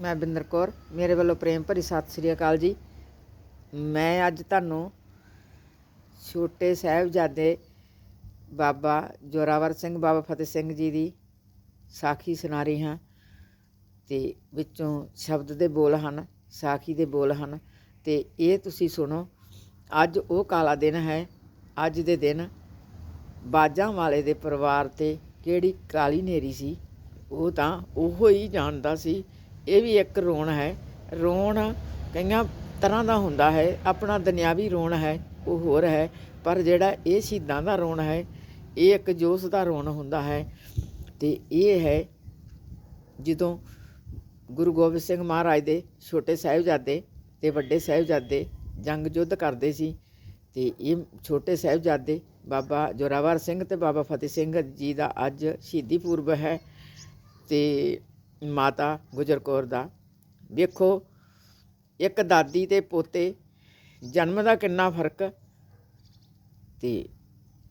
ਮੈਂ ਬਿੰਦਰ ਕੌਰ, ਮੇਰੇ ਵੱਲੋਂ ਪ੍ਰੇਮ ਭਰੀ ਸਤਿ ਸ੍ਰੀ ਅਕਾਲ ਜੀ। ਮੈਂ ਅੱਜ ਤੁਹਾਨੂੰ ਛੋਟੇ ਸਾਹਿਬਜ਼ਾਦੇ ਬਾਬਾ ਜੋਰਾਵਰ ਸਿੰਘ, ਬਾਬਾ ਫਤਿਹ ਸਿੰਘ ਜੀ ਦੀ ਸਾਖੀ ਸੁਣਾ ਰਹੀ ਹਾਂ ਤੇ ਵਿੱਚੋਂ ਸ਼ਬਦ ਦੇ ਬੋਲ ਹਨ, ਸਾਖੀ ਦੇ ਬੋਲ ਹਨ ਤੇ ਇਹ ਤੁਸੀਂ ਸੁਣੋ, ਅੱਜ ਉਹ ਕਾਲਾ ਦਿਨ ਹੈ, ਅੱਜ ਦੇ ਦਿਨ ਬਾਜਾਂ ਵਾਲੇ ਦੇ ਪਰਿਵਾਰ ਤੇ ਕਿਹੜੀ ਕਾਲੀ ਨੇਰੀ ਸੀ, ਉਹ ਤਾਂ ਉਹੋ ਹੀ ਜਾਣਦਾ ਸੀ ਇਹ ਵੀ ਇੱਕ ਰੋਣ ਹੈ। ਰੋਣ ਕਈਆਂ ਤਰ੍ਹਾਂ ਦਾ ਹੁੰਦਾ ਹੈ। ਆਪਣਾ ਦੁਨਿਆਵੀ ਰੋਣ ਹੈ, ਉਹ ਹੋਰ ਹੈ, ਪਰ ਜਿਹੜਾ ਇਹ ਸ਼ਹੀਦਾਂ ਦਾ ਰੋਣ ਹੈ, ਇਹ ਇੱਕ ਜੋਸ਼ ਦਾ ਰੋਣ ਹੁੰਦਾ ਹੈ। ਤੇ ਇਹ ਹੈ ਜਦੋਂ ਗੁਰੂ ਗੋਬਿੰਦ ਸਿੰਘ ਮਹਾਰਾਜ ਦੇ ਛੋਟੇ ਸਾਹਿਬਜ਼ਾਦੇ ਤੇ ਵੱਡੇ ਸਾਹਿਬਜ਼ਾਦੇ ਜੰਗ ਯੁੱਧ ਕਰਦੇ ਸੀ ਤੇ ਇਹ ਛੋਟੇ ਸਾਹਿਬਜ਼ਾਦੇ ਬਾਬਾ ਜੋਰਾਵਰ ਸਿੰਘ ਤੇ ਬਾਬਾ ਫਤਿਹ ਸਿੰਘ ਜੀ ਦਾ ਅੱਜ ਸ਼ਹੀਦੀ ਪੁਰਬ ਹੈ ਤੇ ਮਾਤਾ ਗੁਜਰ ਕੌਰ ਦਾ। ਵੇਖੋ ਇੱਕ ਦਾਦੀ ਤੇ ਪੋਤੇ ਜਨਮ ਦਾ ਕਿੰਨਾ ਫ਼ਰਕ ਤੇ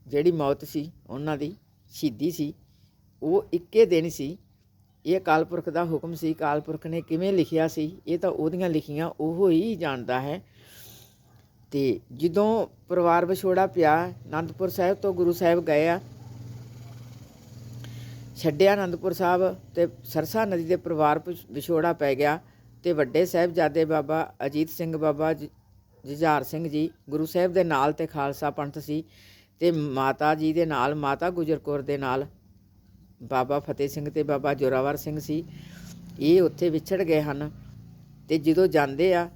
ਜਿਹੜੀ ਮੌਤ ਸੀ, ਉਹਨਾਂ ਦੀ ਸ਼ਹੀਦੀ ਸੀ, ਉਹ ਇੱਕੇ ਦਿਨ ਸੀ। ਇਹ ਕਾਲਪੁਰਖ ਦਾ ਹੁਕਮ ਸੀ ਕਾਲਪੁਰਖ ਨੇ ਕਿਵੇਂ ਲਿਖਿਆ ਸੀ, ਇਹ ਤਾਂ ਉਹਦੀਆਂ ਲਿਖੀਆਂ ਉਹ ਹੀ ਜਾਣਦਾ ਹੈ। ਤੇ ਜਦੋਂ ਪਰਿਵਾਰ ਵਿਛੋੜਾ ਪਿਆ, ਅਨੰਦਪੁਰ ਸਾਹਿਬ ਤੋਂ ਗੁਰੂ ਸਾਹਿਬ ਗਏ ਆ ਛੱਡਿਆ ਅਨੰਦਪੁਰ ਸਾਹਿਬ ਤੇ ਸਰਸਾ ਨਦੀ ਦੇ ਪਰਿਵਾਰ ਵਿਛ- ਵਿਛੋੜਾ ਪੈ ਗਿਆ ਤੇ ਵੱਡੇ ਸਾਹਿਬਜ਼ਾਦੇ ਬਾਬਾ ਅਜੀਤ ਸਿੰਘ ਬਾਬਾ ਜ- ਜੁਝਾਰ ਸਿੰਘ ਜੀ ਗੁਰੂ ਸਾਹਿਬ ਦੇ ਨਾਲ ਤੇ ਖਾਲਸਾ ਪੰਥ ਸੀ ਤੇ ਮਾਤਾ ਜੀ ਦੇ ਨਾਲ, ਮਾਤਾ ਗੁਜਰ ਕੌਰ ਦੇ ਨਾਲ ਬਾਬਾ ਫਤਿਹ ਸਿੰਘ ਤੇ ਬਾਬਾ ਜੋਰਾਵਰ ਸਿੰਘ ਸੀ। ਇਹ ਉੱਥੇ ਵਿਛੜ ਗਏ ਹਨ ਤੇ ਜਦੋਂ ਜਾਂਦੇ ਆ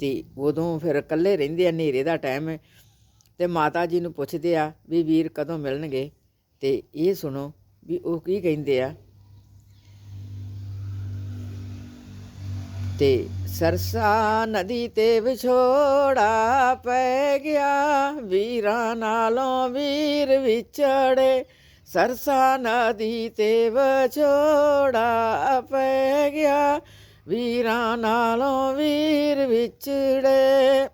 ਤੇ ਉਦੋਂ ਫਿਰ ਇਕੱਲੇ ਰਹਿੰਦੇ ਆ, ਹਨੇਰੇ ਦਾ ਟਾਈਮ ਹੈ ਤੇ ਮਾਤਾ ਜੀ ਨੂੰ ਪੁੱਛਦੇ ਆ ਵੀ ਵੀਰ ਕਦੋਂ ਮਿਲਣਗੇ ਤੇ ਇਹ ਸੁਣੋ ਵੀ ਉਹ ਕੀ ਕਹਿੰਦੇ ਆ? ਤੇ ਸਰਸਾ ਨਦੀ ਤੇ ਵਿਛੋੜਾ ਪੈ ਗਿਆ, ਵੀਰਾਂ ਨਾਲੋਂ ਵੀਰ ਵਿਛੜੇ। ਸਰਸਾ ਨਦੀ ਤੇ ਵਿਛੋੜਾ ਪੈ ਗਿਆ, ਵੀਰਾਂ ਨਾਲੋਂ ਵੀਰ ਵਿਛੜੇ।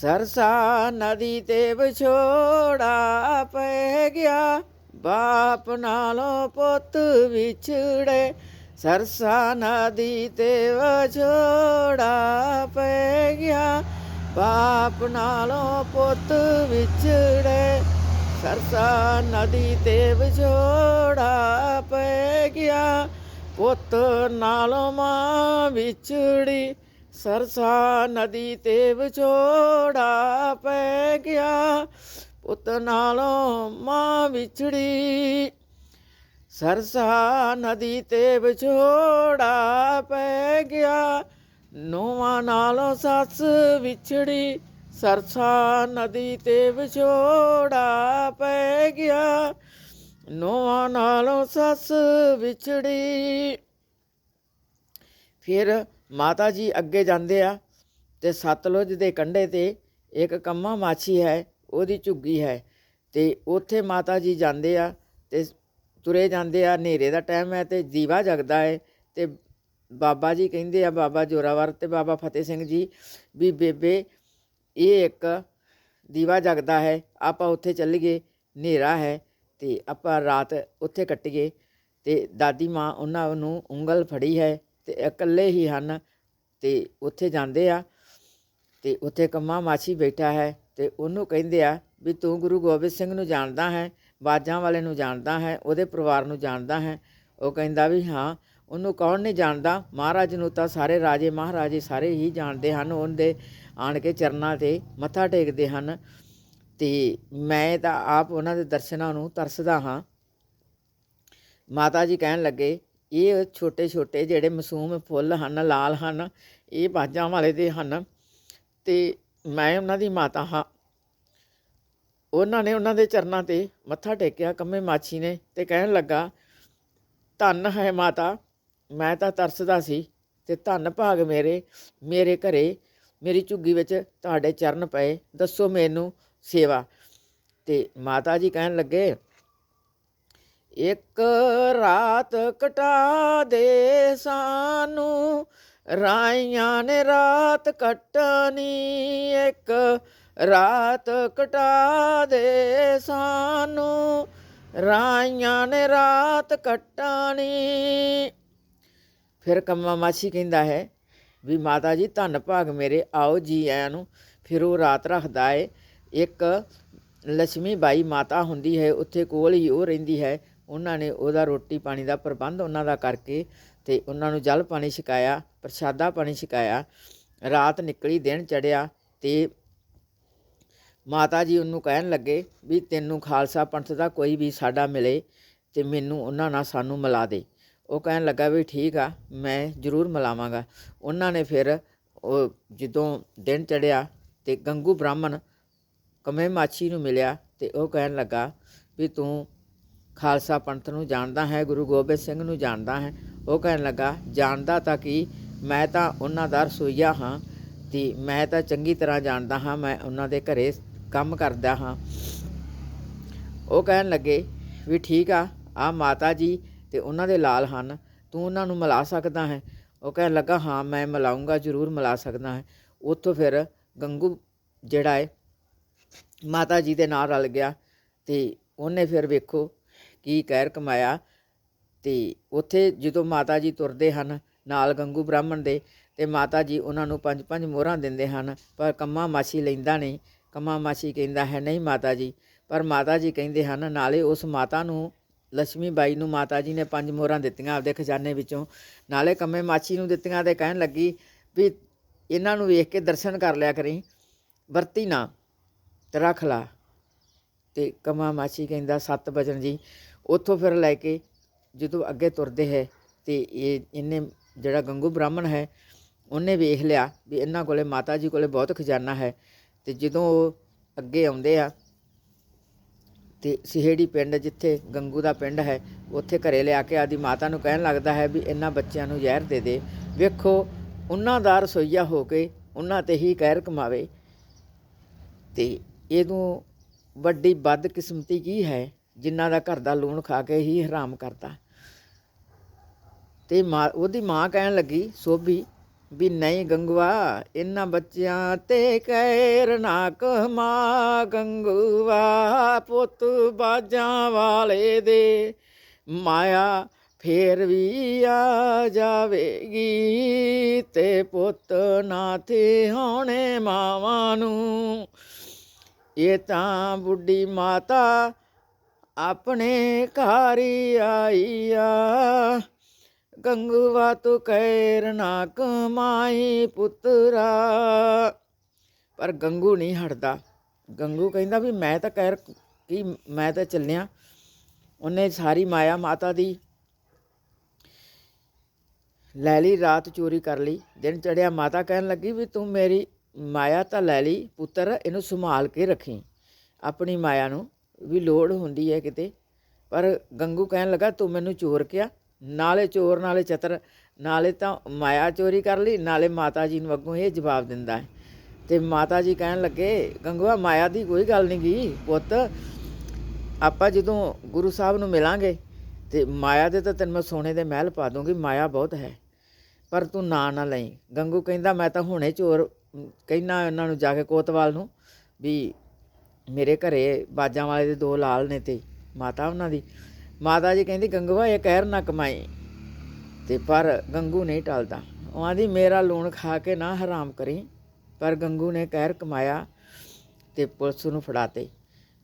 ਸਰਸਾ ਨਦੀ ਤੇ ਵਿਛੋੜਾ ਪੈ ਗਿਆ। ਬਾਪ ਨਾਲੋਂ ਪੁੱਤ ਵਿਛੜੇ। ਸਰਸਾ ਨਦੀ ਤੇ ਵਿਛੋੜਾ ਪੈ ਗਿਆ। ਬਾਪ ਨਾਲੋਂ ਪੁੱਤ ਵਿਛੜੇ। ਸਰਸਾ ਨਦੀ ਤੇ ਵਿਛੋੜਾ ਪੈ ਗਿਆ। ਪੁੱਤ ਨਾਲੋਂ ਮਾਂ ਵਿਛੜੀ। ਸਰਸਾ ਨਦੀ ਤੇ ਵਿਛੋੜਾ ਪੈ ਗਿਆ। ਪੁੱਤ ਨਾਲੋਂ ਮਾਂ ਵਿਛੜੀ। ਸਰਸਾ ਨਦੀ ਤੇ ਵਿਛੋੜਾ ਪੈ ਗਿਆ। ਨੋਵਾਂ ਨਾਲੋਂ ਸੱਸ ਵਿਛੜੀ। ਸਰਸਾ ਨਦੀ ਤੇ ਵਿਛੋੜਾ ਪੈ ਗਿਆ। ਨੋਵਾਂ ਨਾਲੋਂ ਸੱਸ ਵਿਛੜੀ। ਫਿਰ ਮਾਤਾ ਜੀ ਅੱਗੇ ਜਾਂਦੇ ਆ ਤੇ ਸਤਲੁਜ ਦੇ ਕੰਢੇ ਤੇ ਇੱਕ ਕੰਮਾ ਮਾਛੀ ਹੈ, ਉਹਦੀ ਝੁੱਗੀ ਹੈ ਤੇ ਉੱਥੇ ਮਾਤਾ ਜੀ ਜਾਂਦੇ ਆ ਤੇ ਤੁਰੇ ਜਾਂਦੇ ਆ, ਹਨੇਰੇ ਦਾ ਟਾਈਮ ਹੈ ਤੇ ਦੀਵਾ ਜਗਦਾ ਹੈ ਤੇ ਬਾਬਾ ਜੀ ਕਹਿੰਦੇ ਆ, ਬਾਬਾ ਜੋਰਾਵਰ ਤੇ ਬਾਬਾ ਫਤਿਹ ਸਿੰਘ ਜੀ ਵੀ ਬੇਬੇ, ਇਹ ਇੱਕ ਦੀਵਾ ਜਗਦਾ ਹੈ, ਆਪਾਂ ਉੱਥੇ ਚੱਲੀਏ, ਹਨੇਰਾ ਹੈ ਤੇ ਆਪਾਂ ਰਾਤ ਉੱਥੇ ਕੱਟੀਏ ਤੇ ਦਾਦੀ ਮਾਂ ਉਹਨਾਂ ਨੂੰ ਉਂਗਲ ਫੜੀ ਹੈ ਤੇ ਇਕੱਲੇ ਹੀ ਹਨ ਤੇ ਉੱਥੇ ਜਾਂਦੇ ਆ ਤੇ ਉੱਥੇ ਕੰਮਾ ਮਾਛੀ ਬੈਠਾ ਹੈ ਤੇ ਉਹਨੂੰ ਕਹਿੰਦੇ ਆ ਵੀ ਤੂੰ ਗੁਰੂ ਗੋਬਿੰਦ ਸਿੰਘ ਨੂੰ ਜਾਣਦਾ ਹੈ, ਬਾਜਾਂ ਵਾਲੇ ਨੂੰ ਜਾਣਦਾ ਹੈ, ਉਹਦੇ ਪਰਿਵਾਰ ਨੂੰ ਜਾਣਦਾ ਹੈ। ਉਹ ਕਹਿੰਦਾ ਵੀ ਹਾਂ, ਉਹਨੂੰ ਕੌਣ ਨਹੀਂ ਜਾਣਦਾ? ਮਹਾਰਾਜ ਨੂੰ ਤਾਂ ਸਾਰੇ ਰਾਜੇ ਮਹਾਰਾਜੇ ਸਾਰੇ ਹੀ ਜਾਣਦੇ ਹਨ, ਉਹਦੇ ਆਣ ਕੇ ਚਰਨਾਂ ਤੇ ਮੱਥਾ ਟੇਕਦੇ ਹਨ। ਤੇ ਮੈਂ ਤਾਂ ਆਪ ਉਹਨਾਂ ਦੇ ਦਰਸ਼ਨਾਂ ਨੂੰ ਤਰਸਦਾ ਹਾਂ। ਮਾਤਾ ਜੀ ਕਹਿਣ ਲੱਗੇ ਇਹ ਛੋਟੇ ਛੋਟੇ ਜਿਹੜੇ ਮਾਸੂਮ ਫੁੱਲ ਹਨ, ਲਾਲ ਹਨ, ਇਹ ਬਾਜਾਂ ਵਾਲੇ ਦੇ ਹਨ ਤੇ ਮੈਂ ਉਹਨਾਂ ਦੀ ਮਾਤਾ ਹਾਂ। ਉਹਨਾਂ ਨੇ ਉਹਨਾਂ ਦੇ ਚਰਨਾਂ ਤੇ ਮੱਥਾ ਟੇਕਿਆ, ਕੰਮੇ ਮਾਛੀ ਨੇ ਤੇ ਕਹਿਣ ਲੱਗਾ, ਧੰਨ ਹੈ ਮਾਤਾ, ਮੈਂ ਤਾਂ ਤਰਸਦਾ ਸੀ ਤੇ ਧੰਨ ਭਾਗ ਮੇਰੇ ਮੇਰੇ ਘਰੇ, ਮੇਰੀ ਝੁੱਗੀ ਵਿੱਚ ਤੁਹਾਡੇ ਚਰਨ ਪਏ, ਦੱਸੋ ਮੈਨੂੰ ਸੇਵਾ। ਤੇ ਮਾਤਾ ਜੀ ਕਹਿਣ ਲੱਗੇ ਇੱਕ ਰਾਤ ਕਟਾ ਦੇ ਸਾਨੂੰ, ਰਾਈਆਂ ਨੇ ਰਾਤ ਕੱਟਣੀ, ਇੱਕ ਰਾਤ ਕਟਾ ਦੇ ਸਾਨੂੰ, ਰਾਈਆਂ ਨੇ ਰਾਤ ਕੱਟਣੀ। ਫਿਰ ਕੰਮਾ ਮਾਸੀ ਕਹਿੰਦਾ ਹੈ ਵੀ ਮਾਤਾ ਜੀ, ਧੰਨ ਭਾਗ ਮੇਰੇ, ਆਓ ਜੀ ਆਇਆਂ ਨੂੰ। ਫਿਰ ਉਹ ਰਾਤ ਰੱਖਦਾ ਏ। ਇੱਕ ਲక్ష్ਮੀ ਬਾਈ ਮਾਤਾ ਹੁੰਦੀ ਹੈ, ਉੱਥੇ ਕੋਲ ਹੀ ਉਹ ਰਹਿੰਦੀ ਹੈ। ਉਹਨਾਂ ਨੇ ਉਹਦਾ ਰੋਟੀ ਪਾਣੀ ਦਾ ਪ੍ਰਬੰਧ ਉਹਨਾਂ ਦਾ ਕਰਕੇ ਤੇ ਉਹਨਾਂ ਨੂੰ ਜਲ ਪਾਣੀ ਛਕਾਇਆ, ਪ੍ਰਸ਼ਾਦਾ ਪਾਣੀ ਛਕਾਇਆ, ਰਾਤ ਨਿਕਲੀ, ਦਿਨ ਚੜਿਆ ਤੇ ਮਾਤਾ ਜੀ ਉਹਨੂੰ ਕਹਿਣ ਲੱਗੇ ਵੀ ਤੈਨੂੰ ਖਾਲਸਾ ਪੰਥ ਦਾ ਕੋਈ ਵੀ ਸਾਡਾ ਮਿਲੇ ਤੇ ਮੈਨੂੰ ਉਹਨਾਂ ਨਾਲ ਸਾਨੂੰ ਮਿਲਾ ਦੇ। ਉਹ ਕਹਿਣ ਲੱਗਾ ਵੀ ਠੀਕ ਆ, ਮੈਂ ਜ਼ਰੂਰ ਮਿਲਾਵਾਂਗਾ। ਉਹਨਾਂ ਨੇ ਫਿਰ ਉਹ ਜਦੋਂ ਦਿਨ ਚੜਿਆ ਤੇ ਗੰਗੂ ਬ੍ਰਾਹਮਣ ਕਮੇ ਮਾਛੀ ਨੂੰ ਮਿਲਿਆ ਤੇ ਉਹ ਕਹਿਣ ਲੱਗਾ ਵੀ ਤੂੰ ਖਾਲਸਾ ਪੰਥ ਨੂੰ ਜਾਣਦਾ ਹੈ, ਗੁਰੂ ਗੋਬਿੰਦ ਸਿੰਘ ਨੂੰ ਜਾਣਦਾ ਹੈ। ਉਹ ਕਹਿਣ ਲੱਗਾ, ਜਾਣਦਾ ਤਾਂ ਕਿ? ਮੈਂ ਤਾਂ ਉਹਨਾਂ ਦਾ ਰਸੋਈਆ ਹਾਂ ਤੇ ਮੈਂ ਤਾਂ ਚੰਗੀ ਤਰ੍ਹਾਂ ਜਾਣਦਾ ਹਾਂ, ਮੈਂ ਉਹਨਾਂ ਦੇ ਘਰੇ ਕੰਮ ਕਰਦਾ ਹਾਂ। ਉਹ ਕਹਿਣ ਲੱਗੇ, ਵੀ ਠੀਕ ਆ ਆ ਮਾਤਾ ਜੀ ਤੇ ਉਹਨਾਂ ਦੇ ਲਾਲ ਹਨ, ਤੂੰ ਉਹਨਾਂ ਨੂੰ ਮਿਲਾ ਸਕਦਾ ਹੈ? ਉਹ ਕਹਿਣ ਲੱਗਾ, ਹਾਂ, ਮੈਂ ਮਿਲਾਉਂਗਾ ਜ਼ਰੂਰ ਮਿਲਾ ਸਕਦਾ ਹੈ। ਉੱਥੋਂ ਫਿਰ ਗੰਗੂ ਜਿਹੜਾ ਹੈ ਮਾਤਾ ਜੀ ਦੇ ਨਾਲ ਰਲ ਗਿਆ ਤੇ ਉਹਨੇ ਫਿਰ ਵੇਖੋ ਕੀ ਕਹਿਰ ਕਮਾਇਆ। ਤੇ ਉੱਥੇ ਜਦੋਂ ਮਾਤਾ ਜੀ ਤੁਰਦੇ ਹਨ, ਨਾਲ ਗੰਗੂ ਬ੍ਰਾਹਮਣ ਦੇ, ਤੇ ਮਾਤਾ ਜੀ ਉਹਨਾਂ ਨੂੰ ਪੰਜ ਪੰਜ ਮੋਹਰਾਂ ਦਿੰਦੇ ਹਨ, ਪਰ ਕੰਮਾ ਮਾਸੀ ਲੈਂਦਾ ਨਹੀਂ। ਕੰਮਾ ਮਾਸੀ ਕਹਿੰਦਾ ਹੈ, ਨਹੀਂ ਮਾਤਾ ਜੀ ਪਰ ਮਾਤਾ ਜੀ ਕਹਿੰਦੇ ਹਨ, ਨਾਲੇ ਉਸ ਮਾਤਾ ਨੂੰ ਲక్ష్ਮੀ ਬਾਈ ਨੂੰ ਮਾਤਾ ਜੀ ਨੇ ਪੰਜ ਮੋਹਰਾਂ ਦਿੱਤੀਆਂ ਆਪਦੇ ਖਜ਼ਾਨੇ ਵਿੱਚੋਂ। ਨਾਲੇ ਕੰਮੇ ਮਾਸੀ ਨੂੰ ਦਿੱਤੀਆਂ ਤੇ ਕਹਿਣ ਲੱਗੀ ਵੀ ਇਹਨਾਂ ਨੂੰ ਵੇਖ ਕੇ ਦਰਸ਼ਨ ਕਰ ਲਿਆ ਕਰੀ। ਵਰਤੀ ਨਾ, ਤੇ ਰੱਖ ਲਾ। ਤੇ ਕਮਾ ਮਾਛੀ ਕਹਿੰਦਾ 7 ਵਜਣ ਜੀ। ਉੱਥੋਂ ਫਿਰ ਲੈ ਕੇ ਜਦੋਂ ਅੱਗੇ ਤੁਰਦੇ ਹੈ ਤੇ ਇਹ ਇਹਨੇ ਜਿਹੜਾ ਗੰਗੂ ਬ੍ਰਾਹਮਣ ਹੈ, ਉਹਨੇ ਵੇਖ ਲਿਆ ਵੀ ਇਹਨਾਂ ਕੋਲੇ ਮਾਤਾ ਜੀ ਕੋਲੇ ਬਹੁਤ ਖਜ਼ਾਨਾ ਹੈ ਤੇ ਜਦੋਂ ਉਹ ਅੱਗੇ ਆਉਂਦੇ ਆ ਤੇ ਸਿਹੜੀ ਪਿੰਡ ਜਿੱਥੇ ਗੰਗੂ ਦਾ ਪਿੰਡ ਹੈ, ਉੱਥੇ ਘਰੇ ਲਿਆ ਕੇ ਆਦੀ ਮਾਤਾ ਨੂੰ ਕਹਿਣ ਲੱਗਦਾ ਹੈ ਵੀ ਇਹਨਾਂ ਬੱਚਿਆਂ ਨੂੰ ਜ਼ਹਿਰ ਦੇ ਦੇ। ਵੇਖੋ, ਉਹਨਾਂ ਦਾ ਰਸੋਈਆ ਹੋ ਕੇ ਉਹਨਾਂ ਤੇ ਹੀ ਕਹਿਰ ਕਮਾਵੇ। ਤੇ ਇਹਨੂੰ ਵੱਡੀ ਬਦਕਿਸਮਤੀ ਕੀ ਹੈ? ਜਿਨ੍ਹਾਂ ਦਾ ਘਰ ਦਾ ਲੂਣ ਖਾ ਕੇ ਹੀ ਹਰਾਮ ਕਰਦਾ ਤੇ ਮਾਂ ਉਹਦੀ ਮਾਂ ਕਹਿਣ ਲੱਗੀ, ਸੋਭੀ, ਵੀ ਨਹੀਂ ਗੰਗੂਆ ਇਹਨਾਂ ਬੱਚਿਆਂ ਤੇ ਕਹਿਰ ਨਾ ਕਮਾ ਗੰਗੂਆ, ਪੁੱਤ ਬਾਜਾਂ ਵਾਲੇ ਦੇ ਮਾਇਆ ਫੇਰ ਵੀ ਆ ਜਾਵੇਗੀ ਤੇ ਪੁੱਤ ਨਾ ਤੇ ਹੋਣੇ ਮਾਵਾਂ ਨੂੰ। ਇਹ ਤਾਂ ਬੁੱਢੀ ਮਾਤਾ ਆਪਣੇ ਘਰ ਹੀ ਆਈ ਆ ਗੰਗੂਆ ਤੂੰ ਕੈਰ ਨਾ ਕਮਾਈ ਪੁੱਤਰਾ। ਪਰ ਗੰਗੂ ਨਹੀਂ ਹਟਦਾ। ਗੰਗੂ ਕਹਿੰਦਾ ਵੀ ਮੈਂ ਤਾਂ ਕਹਿਰ ਕੀ ਮੈਂ ਤਾਂ ਚੱਲਿਆ। ਉਹਨੇ ਸਾਰੀ ਮਾਇਆ ਮਾਤਾ ਦੀ ਲੈ ਲਈ, ਰਾਤ ਚੋਰੀ ਕਰ ਲਈ। ਦਿਨ ਚੜਿਆ ਮਾਤਾ ਕਹਿਣ ਲੱਗੀ ਵੀ ਤੂੰ ਮੇਰੀ ਮਾਇਆ ਤਾਂ ਲੈ ਲਈ, ਪੁੱਤਰ, ਇਹਨੂੰ ਸੰਭਾਲ ਕੇ ਰੱਖੀ। ਆਪਣੀ ਮਾਇਆ ਨੂੰ ਵੀ ਲੋੜ ਹੁੰਦੀ ਹੈ ਕਿਤੇ। ਪਰ ਗੰਗੂ ਕਹਿਣ ਲੱਗਾ, ਤੂੰ ਮੈਨੂੰ ਚੋਰ ਕਿਹਾ। ਨਾਲੇ ਚੋਰ, ਨਾਲੇ ਚਤਰ ਨਾਲੇ ਤਾਂ ਮਾਇਆ ਚੋਰੀ ਕਰ ਲਈ, ਨਾਲੇ ਮਾਤਾ ਜੀ ਨੂੰ ਅੱਗੋਂ ਇਹ ਜਵਾਬ ਦਿੰਦਾ ਹੈ। ਤੇ ਮਾਤਾ ਜੀ ਕਹਿਣ ਲੱਗੇ, ਗੰਗੂਆ, ਮਾਇਆ ਦੀ ਕੋਈ ਗੱਲ ਨਹੀਂ ਗਈ ਪੁੱਤ। ਆਪਾਂ ਜਦੋਂ ਗੁਰੂ ਸਾਹਿਬ ਨੂੰ ਮਿਲਾਂਗੇ, ਤੇ ਮਾਇਆ ਦੇ ਤਾਂ ਤੈਨੂੰ ਮੈਂ ਸੋਨੇ ਦੇ ਮਹਿਲ ਪਾ ਦੂੰਗੀ, ਮਾਇਆ ਬਹੁਤ ਹੈ। ਪਰ ਤੂੰ ਨਾ ਨਾ ਲਈ। ਗੰਗੂ ਕਹਿੰਦਾ, ਮੈਂ ਤਾਂ ਹੁਣੇ ਚੋਰ ਕਹਿਣਾ ਉਹਨਾਂ ਨੂੰ ਜਾ ਕੇ ਕੋਤਵਾਲ ਨੂੰ ਵੀ ਮੇਰੇ ਘਰੇ ਬਾਜਾਂ ਵਾਲੇ ਦੇ ਦੋ ਲਾਲ ਨੇ ਤੇ ਮਾਤਾ ਉਹਨਾਂ ਦੀ। ਮਾਤਾ ਜੀ ਕਹਿੰਦੀ, ਗੰਗੂਆ, ਇਹ ਕਹਿਰ ਨਾ ਕਮਾਈ। ਤੇ ਪਰ ਗੰਗੂ ਨਹੀਂ ਟਲਦਾ। ਉਹ ਆਂਦੀ ਮੇਰਾ ਲੂਣ ਖਾ ਕੇ ਨਾ ਹਰਾਮ ਕਰੀ। ਪਰ ਗੰਗੂ ਨੇ ਕਹਿਰ ਕਮਾਇਆ ਤੇ ਪੁਲਿਸ ਨੂੰ ਫੜਾਤੇ।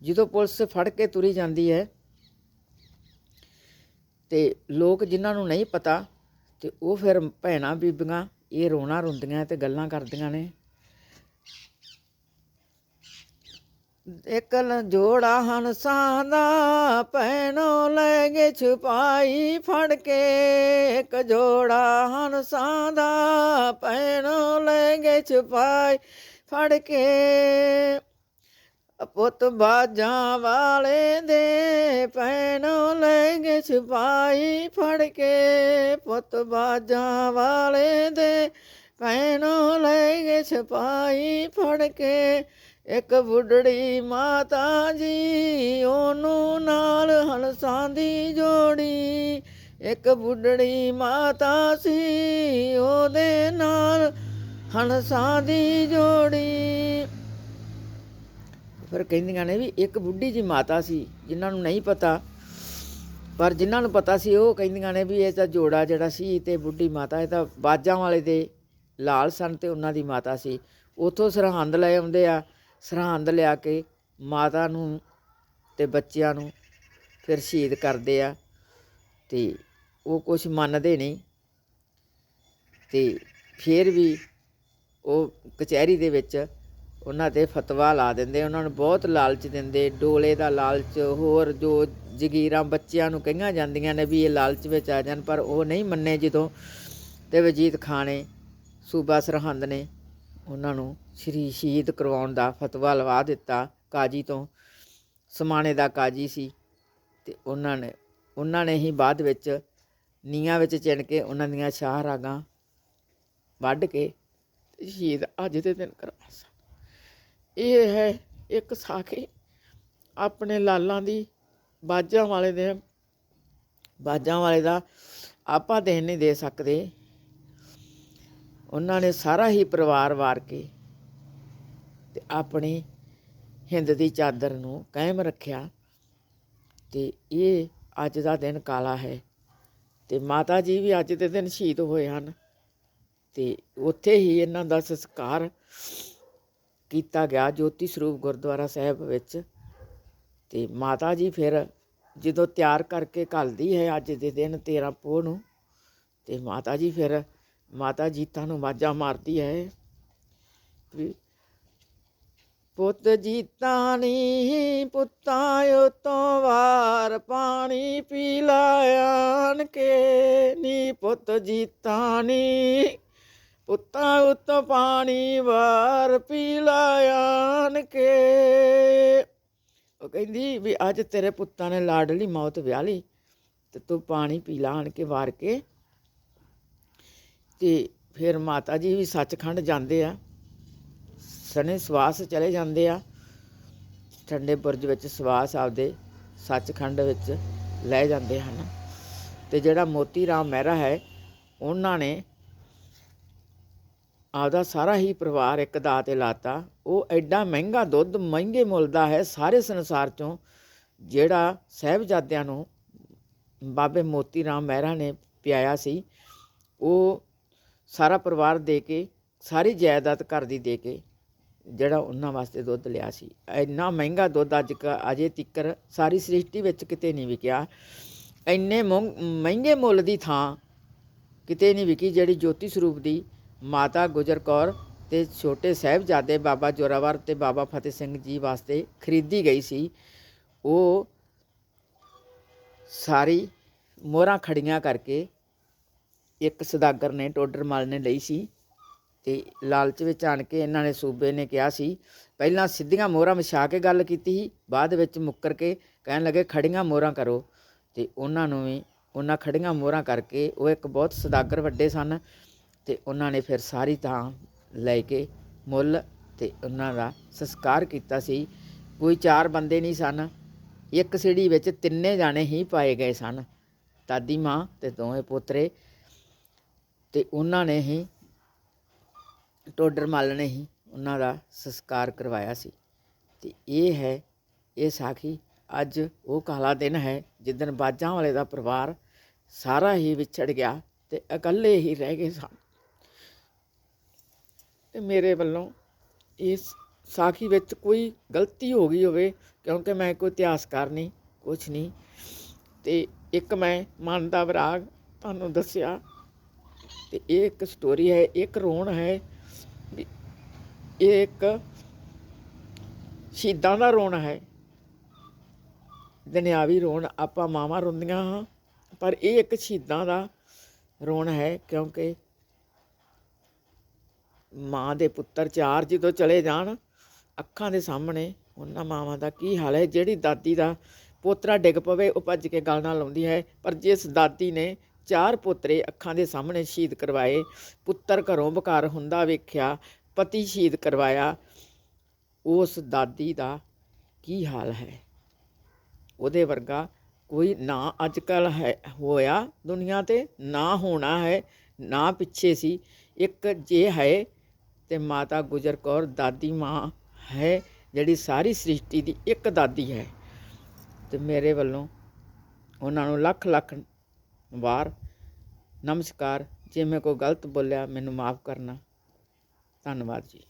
ਜਦੋਂ ਪੁਲਿਸ ਫੜ ਕੇ ਤੁਰੀ ਜਾਂਦੀ ਹੈ ਤੇ ਲੋਕ ਜਿਨ੍ਹਾਂ ਨੂੰ ਨਹੀਂ ਪਤਾ, ਤੇ ਉਹ ਫਿਰ ਭੈਣਾਂ ਬੀਬੀਆਂ ਇਹ ਰੋਣਾ ਰੋਂਦੀਆਂ ਤੇ ਗੱਲਾਂ ਕਰਦੀਆਂ ਨੇ। ਇਕਲ ਜੋੜਾ ਹੰਸਾਂ ਦਾ ਭੈਣੋ ਲੈ ਗਏ ਛੁਪਾਈ ਫੜ ਕੇ। ਇੱਕ ਜੋੜਾ ਹੰਸਾਂ ਦਾ ਭੈਣੋ ਲੈ ਗੇ ਛੁਪਾਈ ਫੜ ਕੇ। ਪੁੱਤ ਬਾਜਾਂ ਵਾਲੇ ਦੇ, ਭੈਣੋ ਲੈ ਗੇ ਛੁਪਾਈ ਫੜ ਕੇ। ਪੁੱਤ ਬਾਜਾਂ ਵਾਲੇ ਦੇ, ਭੈਣੋ ਲੈ ਗੇ ਛੁਪਾਈ ਫੜ ਕੇ। ਇੱਕ ਬੁੱਢੜੀ ਮਾਤਾ ਜੀ, ਉਹਨੂੰ ਨਾਲ ਹਲਸਾਂ ਦੀ ਜੋੜੀ। ਇੱਕ ਬੁੱਢੜੀ ਮਾਤਾ ਸੀ, ਉਹਦੇ ਨਾਲ ਹਲਸਾਂ ਦੀ ਜੋੜੀ। ਫਿਰ ਕਹਿੰਦੀਆਂ ਨੇ ਵੀ ਇੱਕ ਬੁੱਢੀ ਜੀ ਮਾਤਾ ਸੀ, ਜਿਨ੍ਹਾਂ ਨੂੰ ਨਹੀਂ ਪਤਾ। ਪਰ ਜਿਨ੍ਹਾਂ ਨੂੰ ਪਤਾ ਸੀ, ਉਹ ਕਹਿੰਦੀਆਂ ਨੇ ਵੀ ਇਹ ਤਾਂ ਜੋੜਾ ਜਿਹੜਾ ਸੀ, ਤੇ ਬੁੱਢੀ ਮਾਤਾ, ਇਹ ਤਾਂ ਬਾਜਾਂ ਵਾਲੇ ਦੇ ਲਾਲ ਸਨ ਤੇ ਉਹਨਾਂ ਦੀ ਮਾਤਾ ਸੀ। ਉਥੋਂ ਸਰਹੰਦ ਲੈ ਆਉਂਦੇ ਆ ਸਰਹੰਦ ਲਿਆ ਕੇ ਮਾਤਾ ਨੂੰ ਅਤੇ ਬੱਚਿਆਂ ਨੂੰ ਫਿਰ ਸ਼ਹੀਦ ਕਰਦੇ ਆ ਅਤੇ ਉਹ ਕੁਛ ਮੰਨਦੇ ਨਹੀਂ ਅਤੇ ਫਿਰ ਵੀ ਉਹ ਕਚਹਿਰੀ ਦੇ ਵਿੱਚ ਉਹਨਾਂ ਤੇ ਫਤਵਾ ਲਾ ਦਿੰਦੇ, ਉਹਨਾਂ ਨੂੰ ਬਹੁਤ ਲਾਲਚ ਦਿੰਦੇ, ਡੋਲੇ ਦਾ ਲਾਲਚ, ਹੋਰ ਜੋ ਜਗੀਰਾਂ ਬੱਚਿਆਂ ਨੂੰ ਕਹੀਆਂ ਜਾਂਦੀਆਂ ਨੇ ਵੀ ਇਹ ਲਾਲਚ ਵਿੱਚ ਆ ਜਾਣ, ਪਰ ਉਹ ਨਹੀਂ ਮੰਨੇ ਜਦੋਂ ਤੇ ਵਜੀਦ ਖਾਨ ਨੇ, ਸੂਬਾ ਸਰਹੰਦ ਨੇ ਉਹਨਾਂ ਨੂੰ ਸ਼੍ਰੀ ਸ਼ਹੀਦ ਕਰਵਾਉਣ ਦਾ ਫਤਵਾ ਲਵਾ ਦਿੱਤਾ। ਕਾਜੀ ਤੋਂ ਸਮਾਣੇ ਦਾ ਕਾਜੀ ਸੀ ਤੇ ਉਹਨਾਂ ਨੇ ਉਹਨਾਂ ਨੇ ਹੀ ਬਾਅਦ ਵਿੱਚ ਨੀਹਾਂ ਵਿੱਚ ਚਿਣ ਕੇ ਉਹਨਾਂ ਦੀਆਂ ਸ਼ਾਹ ਰਾਗਾਂ ਵੱਢ ਕੇ ਸ਼ਹੀਦ ਅੱਜ ਦੇ ਦਿਨ ਕਰਵਾ ਸਨ ਇਹ ਹੈ ਇੱਕ ਸਾਖੀ ਆਪਣੇ ਲਾਲਾਂ ਦੀ, ਬਾਜਾਂ ਵਾਲੇ ਦੇ, ਬਾਜਾਂ ਵਾਲੇ ਦਾ ਆਪਾਂ ਦੇਣ ਨਹੀਂ ਦੇ ਸਕਦੇ। ਉਹਨਾਂ ਨੇ ਸਾਰਾ ਹੀ ਪਰਿਵਾਰ ਵਾਰ ਕੇ ਤੇ ਆਪਣੀ ਹਿੰਦ ਦੀ ਚਾਦਰ ਨੂੰ ਕਾਇਮ ਰੱਖਿਆ ਤੇ ਇਹ ਅੱਜ ਦਾ ਦਿਨ ਕਾਲਾ ਹੈ ਤੇ ਮਾਤਾ ਜੀ ਵੀ ਅੱਜ ਦੇ ਦਿਨ ਸ਼ਹੀਦ ਹੋਏ ਹਨ ਤੇ ਉੱਥੇ ਹੀ ਇਹਨਾਂ ਦਾ ਸੰਸਕਾਰ ਕੀਤਾ ਗਿਆ ਜੋਤੀ ਸਰੂਪ ਗੁਰਦੁਆਰਾ ਸਾਹਿਬ ਵਿੱਚ ਤੇ ਮਾਤਾ ਜੀ ਫਿਰ ਜਦੋਂ ਤਿਆਰ ਕਰਕੇ ਘੱਲਦੀ ਹੈ ਅੱਜ ਦੇ ਦਿਨ 13 ਪੋਹ ਨੂੰ ਤੇ ਮਾਤਾ ਜੀ ਫਿਰ ਮਾਤਾ ਜੀਤਾਂ ਨੂੰ ਆਵਾਜ਼ਾਂ ਮਾਰਦੀ ਹੈ। ਵੀ ਪੁੱਤ ਜੀਤਾ ਨੀ ਪੁੱਤਾਂ ਉਤੋਂ ਵਾਰ ਪਾਣੀ ਪੀ ਲਾਇਆਨ ਕੇ ਨੀ ਪੁੱਤ ਜੀਤਾ ਨੀ ਪੁੱਤਾਂ ਉਤੋਂ ਪਾਣੀ ਵਾਰ ਪੀ ਲਾਇਆਨ ਕੇ ਉਹ ਕਹਿੰਦੀ ਵੀ ਅੱਜ ਤੇਰੇ ਪੁੱਤਾਂ ਨੇ ਲਾਡਲੀ ਮੌਤ ਵਿਆਹ ਲਈ ਤੇ ਤੂੰ ਪਾਣੀ ਪੀ ਲਾ ਆਣ ਕੇ ਵਾਰ ਕੇ। ਤੇ ਫਿਰ ਮਾਤਾ ਜੀ ਵੀ ਸੱਚਖੰਡ ਜਾਂਦੇ ਆ ਸਣੇ ਸਵਾਸ ਚਲੇ ਜਾਂਦੇ ਆ, ਠੰਡੇ ਬੁਰਜ ਵਿੱਚ ਸਵਾਸ ਆਪਦੇ ਸੱਚਖੰਡ ਵਿੱਚ ਲੈ ਜਾਂਦੇ ਹਨ। ਤੇ ਜਿਹੜਾ ਮੋਤੀ ਰਾਮ ਮਹਿਰਾ ਹੈ, ਉਹਨਾਂ ਨੇ ਆਪਦਾ ਸਾਰਾ ਹੀ ਪਰਿਵਾਰ ਇੱਕ ਦਾ ਤੇ ਲਾਤਾ। ਉਹ ਐਡਾ ਮਹਿੰਗਾ ਦੁੱਧ, ਮਹਿੰਗੇ ਮੁੱਲ ਦਾ ਹੈ ਸਾਰੇ ਸੰਸਾਰ ਚੋਂ, ਜਿਹੜਾ ਸਹਿਬਜ਼ਾਦਿਆਂ ਨੂੰ ਬਾਬੇ ਮੋਤੀ ਰਾਮ ਮਹਿਰਾ ਨੇ ਪਿਆਇਆ ਸੀ, ਉਹ ਸਾਰਾ ਪਰਿਵਾਰ ਦੇ ਕੇ, ਸਾਰੀ ਜਾਇਦਾਦ ਘਰ ਦੀ ਦੇ ਕੇ ਜਿਹੜਾ ਉਹਨਾਂ ਵਾਸਤੇ ਦੁੱਧ ਲਿਆ ਸੀ। ਇੰਨਾ ਮਹਿੰਗਾ ਦੁੱਧ ਅੱਜ ਕ, ਅਜੇ ਤਿੱਕਰ ਸਾਰੀ ਸ੍ਰਿਸ਼ਟੀ ਵਿੱਚ ਕਿਤੇ ਨਹੀਂ ਵਿਕਿਆ। ਇੰਨੇ ਮੁੰ- ਮਹਿੰਗੇ ਮੁੱਲ ਦੀ ਥਾਂ ਕਿਤੇ ਨਹੀਂ ਵਿਕੀ ਜਿਹੜੀ ਜੋਤੀ ਸਰੂਪ ਦੀ ਮਾਤਾ ਗੁਜਰ ਕੌਰ ਤੇ ਛੋਟੇ ਸਾਹਿਬਜ਼ਾਦੇ ਬਾਬਾ ਜੋਰਾਵਰ ਤੇ ਬਾਬਾ ਫਤਿਹ ਸਿੰਘ ਜੀ ਵਾਸਤੇ ਖਰੀਦੀ ਗਈ ਸੀ। ਉਹ ਸਾਰੀ ਮੋਹਰਾਂ ਖੜੀਆਂ ਕਰਕੇ ਇੱਕ ਸਦਾਗਰ ਨੇ ਟੋਡਰਮਲ ਨੇ ਲਈ ਸੀ ਤੇ ਲਾਲਚ ਵਿੱਚ ਆਣ ਕੇ ਇਹਨਾਂ ਨੇ ਸੂਬੇ ਨੇ ਕਿਹਾ ਸੀ, ਪਹਿਲਾਂ ਸਿੱਧੀਆਂ ਮੋਹਰਾਂ ਵਿਛਾ ਕੇ ਗੱਲ ਕੀਤੀ ਸੀ, ਬਾਅਦ ਵਿੱਚ ਮੁੱਕਰ ਕੇ ਕਹਿਣ ਲੱਗੇ ਖੜੀਆਂ ਮੋਹਰਾਂ ਕਰੋ। ਤੇ ਉਹਨਾਂ ਨੂੰ ਵੀ, ਉਹਨਾਂ ਖੜੀਆਂ ਮੋਹਰਾਂ ਕਰਕੇ ਉਹ ਇੱਕ ਬਹੁਤ ਸਦਾਗਰ ਵੱਡੇ ਸਨ ਤੇ ਉਹਨਾਂ ਨੇ ਫਿਰ ਸਾਰੀ ਥਾਂ ਲੈ ਕੇ ਮੁੱਲ ਤੇ ਉਹਨਾਂ ਦਾ ਸੰਸਕਾਰ ਕੀਤਾ ਸੀ। ਕੋਈ ਚਾਰ ਬੰਦੇ ਨਹੀਂ ਸਨ, ਇੱਕ ਸਿੜੀ ਵਿੱਚ ਤਿੰਨੇ ਜਾਣੇ ਹੀ ਪਾਏ ਗਏ ਸਨ, ਦਾਦੀ ਮਾਂ ਤੇ ਦੋਵੇਂ ਪੋਤਰੇ। ਤੇ ਉਹਨਾਂ ਨੇ ਹੀ ਟੋਡਰ ਮੱਲ ਨੇ ਹੀ ਉਹਨਾਂ ਦਾ ਸੰਸਕਾਰ ਕਰਵਾਇਆ ਸੀ। ਅਤੇ ਇਹ ਹੈ, ਇਹ ਸਾਖੀ ਅੱਜ ਉਹ ਕਾਲਾ ਦਿਨ ਹੈ, ਜਿੱਦਣ ਬਾਜਾਂ ਵਾਲੇ ਦਾ ਪਰਿਵਾਰ ਸਾਰਾ ਹੀ ਵਿਛੜ ਗਿਆ ਤੇ ਇਕੱਲੇ ਹੀ ਰਹਿ ਗਏ ਸਨ। ਤੇ ਮੇਰੇ ਵੱਲੋਂ ਇਸ ਸਾਖੀ ਵਿੱਚ ਕੋਈ ਗਲਤੀ ਹੋ ਗਈ ਹੋਵੇ, ਕਿਉਂਕਿ ਮੈਂ ਕੋਈ ਇਤਿਹਾਸਕਾਰ ਨਹੀਂ, ਕੁਛ ਨਹੀਂ। ਤੇ ਇੱਕ ਮੈਂ ਮਨ ਦਾ ਵਿਰਾਗ ਤੁਹਾਨੂੰ ਦੱਸਿਆ ਤੇ ਇਹ ਇੱਕ ਸਟੋਰੀ ਹੈ ਇੱਕ ਰੋਣ ਹੈ, ਵੀ ਇਹ ਇੱਕ ਸ਼ਹੀਦਾਂ ਦਾ ਰੋਣ ਹੈ। ਦੁਨਿਆਵੀ ਰੋਣ, ਆਪਾਂ ਮਾਵਾਂ ਰੋਂਦੀਆਂ ਹਾਂ, ਪਰ ਇਹ ਇੱਕ ਸ਼ਹੀਦਾਂ ਦਾ ਰੋਣ ਹੈ, ਕਿਉਂਕਿ ਮਾਂ ਦੇ ਪੁੱਤਰ ਚਾਰ ਜਦੋਂ ਚਲੇ ਜਾਣ, ਅੱਖਾਂ ਦੇ ਸਾਹਮਣੇ ਉਹਨਾਂ ਮਾਵਾਂ ਦਾ ਕੀ ਹਾਲ ਹੈ? ਜਿਹੜੀ ਦਾਦੀ ਦਾ ਪੋਤਰਾ ਡਿੱਗ ਪਵੇ, ਉਹ ਭੱਜ ਕੇ ਗਲ ਨਾਲ ਲਾਉਂਦੀ ਹੈ, ਪਰ ਜਿਸ ਦਾਦੀ ਨੇ ਚਾਰ ਪੋਤਰੇ ਅੱਖਾਂ ਦੇ ਸਾਹਮਣੇ ਸ਼ਹੀਦ ਕਰਵਾਏ। ਪੁੱਤਰ ਘਰੋਂ ਬਕਾਰ ਹੁੰਦਾ ਵੇਖਿਆ, ਪਤੀ ਸ਼ਹੀਦ ਕਰਵਾਇਆ। ਉਸ ਦਾਦੀ ਦਾ ਕੀ ਹਾਲ ਹੈ? ਉਹਦੇ ਵਰਗਾ ਕੋਈ ਨਾ ਅੱਜ ਕੱਲ ਹੈ, ਹੋਇਆ ਦੁਨੀਆ ਤੇ, ਨਾ ਹੋਣਾ ਹੈ, ਨਾ ਪਿੱਛੇ ਸੀ। ਇੱਕ ਜੇ ਹੈ ਤੇ ਮਾਤਾ ਗੁਜਰ ਕੌਰ ਦਾਦੀ ਮਾਂ ਹੈ, ਜਿਹੜੀ ਸਾਰੀ ਸ੍ਰਿਸ਼ਟੀ ਦੀ ਇੱਕ ਦਾਦੀ ਹੈ। ਤੇ ਮੇਰੇ ਵੱਲੋਂ ਉਹਨਾਂ ਨੂੰ ਲੱਖ ਲੱਖ ਵਾਰ। ਨਮਸਕਾਰ। ਜੇ ਮੈਂ ਕੋਈ ਗਲਤ ਬੋਲਿਆ ਮੈਨੂੰ ਮਾਫ ਕਰਨਾ। ਧੰਨਵਾਦ ਜੀ।